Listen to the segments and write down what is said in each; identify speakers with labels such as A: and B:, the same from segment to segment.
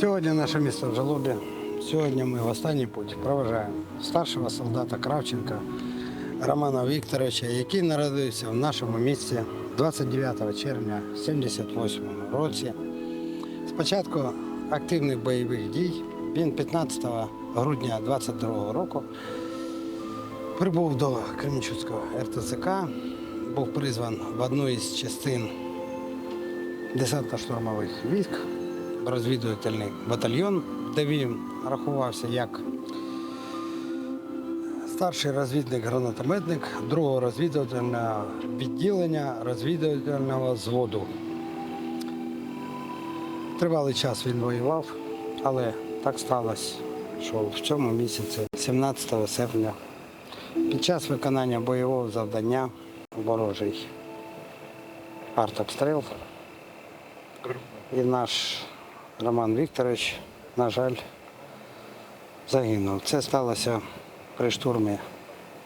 A: Сьогодні наше місто в жалобі. Сьогодні ми в останній путь проважаємо старшого солдата Кравченка Романа Вікторовича, який народився в нашому місті 29 червня 78 році. Спочатку активних бойових дій він 15 грудня 22 року прибув до Кременчуцького РТЦК, був призван в одну із частин десантно-штурмових військ, розвідувальний батальйон, де він рахувався як старший розвідник-гранатометник другого розвідувального відділення розвідувального зводу. Тривалий час він воював, але так сталося, що в цьому місяці, 17 серпня, під час виконання бойового завдання ворожий артобстріл і наш Роман Вікторович, на жаль, загинув. Це сталося при штурмі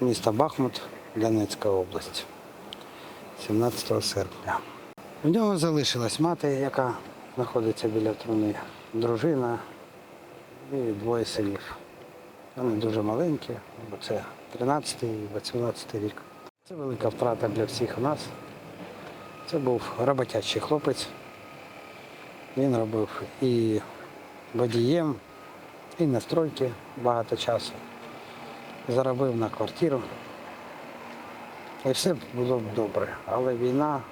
A: міста Бахмут, Донецька область, 17 серпня. У нього залишилась мати, яка знаходиться біля труни, дружина і двоє синів. Вони дуже маленькі, бо це 13 і 18 рік. Це велика втрата для всіх нас. Це був роботячий хлопець. Він робив і водієм, і на стройки багато часу. Заробив на квартиру. І все було б добре. Але війна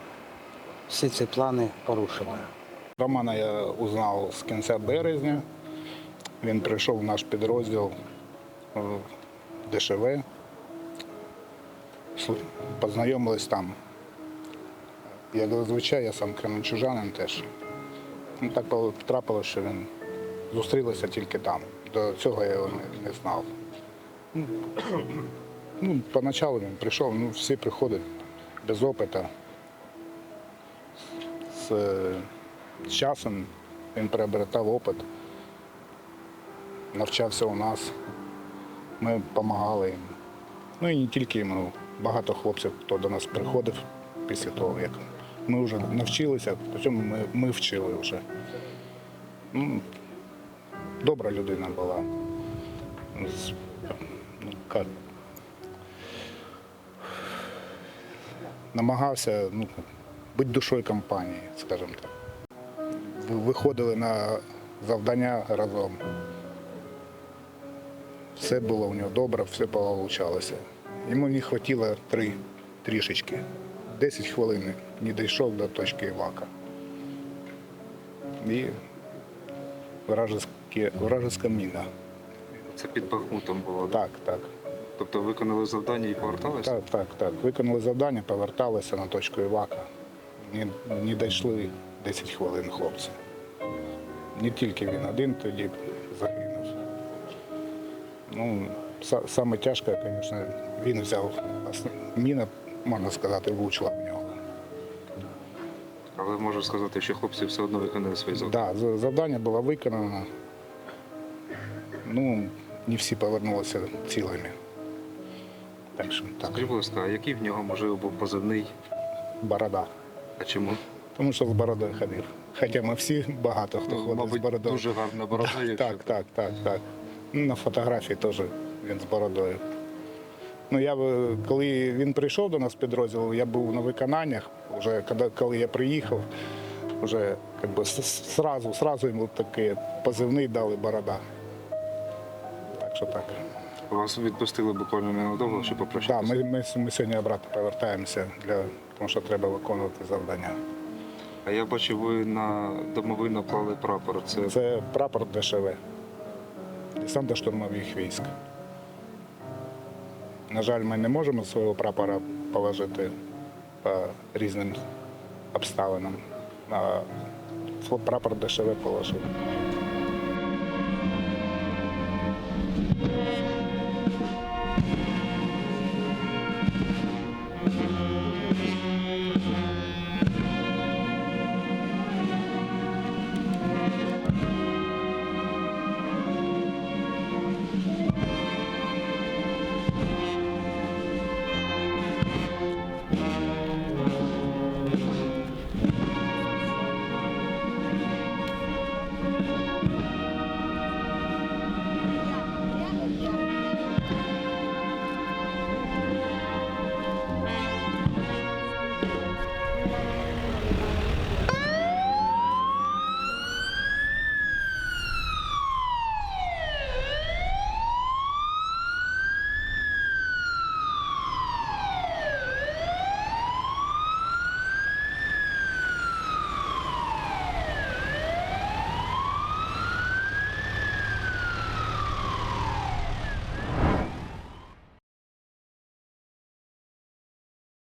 A: всі ці плани порушила.
B: Романа я узнав з кінця березня. Він прийшов в наш підрозділ е, ДШВ. Познайомились там. Як зазвичай, я сам кременчужанин теж. Ну, так трапилося, що він зустрілися тільки там. До цього я його не, не знав. Ну, Ну, поначалу він прийшов, ну всі приходять без опиту. З, е, з часом він приобретав опит, навчався у нас. Ми допомагали їм. Ну і не тільки йому, багато хлопців, хто до нас приходив після того, як ми вже навчилися, потім ми, ми вчили вже. Ну, добра людина була. Ну, намагався ну, бути душою компанії, скажімо так. Виходили на завдання разом. Все було у нього добре, все получалося. Йому не вистачило три трішечки. Десять хвилин не дійшов до точки Івака. І вражеське- вражеська міна.
C: Це під Бахмутом було. да?
B: Так, так.
C: Тобто виконали завдання і поверталися?
B: Так, так, так. Виконали завдання, поверталися на точку Івака. Не, не дійшли 10 хвилин хлопці. Не тільки він один тоді загинув. Ну, саме тяжке, звісно, він взяв міна, можна сказати, влучила в нього.
C: Але можу сказати, що хлопці все одно виконали свої завдання.
B: Так, да, завдання було виконано. Ну, не всі повернулися цілими. Так що так,
C: Скажіть, будь ласка, а який в нього можливо був позивний?
B: борода.
C: А чому?
B: Тому що з бородою ходив. Хоча ми всі багато хто ходить з бородою.
C: дуже гарна борода, якщо
B: Так, так, так, так. Ну, На фотографії теж він з бородою. Ну, я, коли він прийшов до нас в підрозділ, я був на виконаннях. Вже коли, я приїхав, вже как би, с- с- сразу, сразу йому такий позивний дали борода. Так що так.
C: вас відпустили буквально ненадовго, щоб
B: Так,
C: попрощатися.
B: ми, ми, ми сьогодні обратно повертаємося, для, тому що треба виконувати завдання.
C: А я бачу, ви на домовину клали прапор. Це
B: Це прапор ДШВ. Десантно-штурмових військ. На жаль, ми не можемо свого прапора положити по різним обставинам. Прапор ДШВ положив.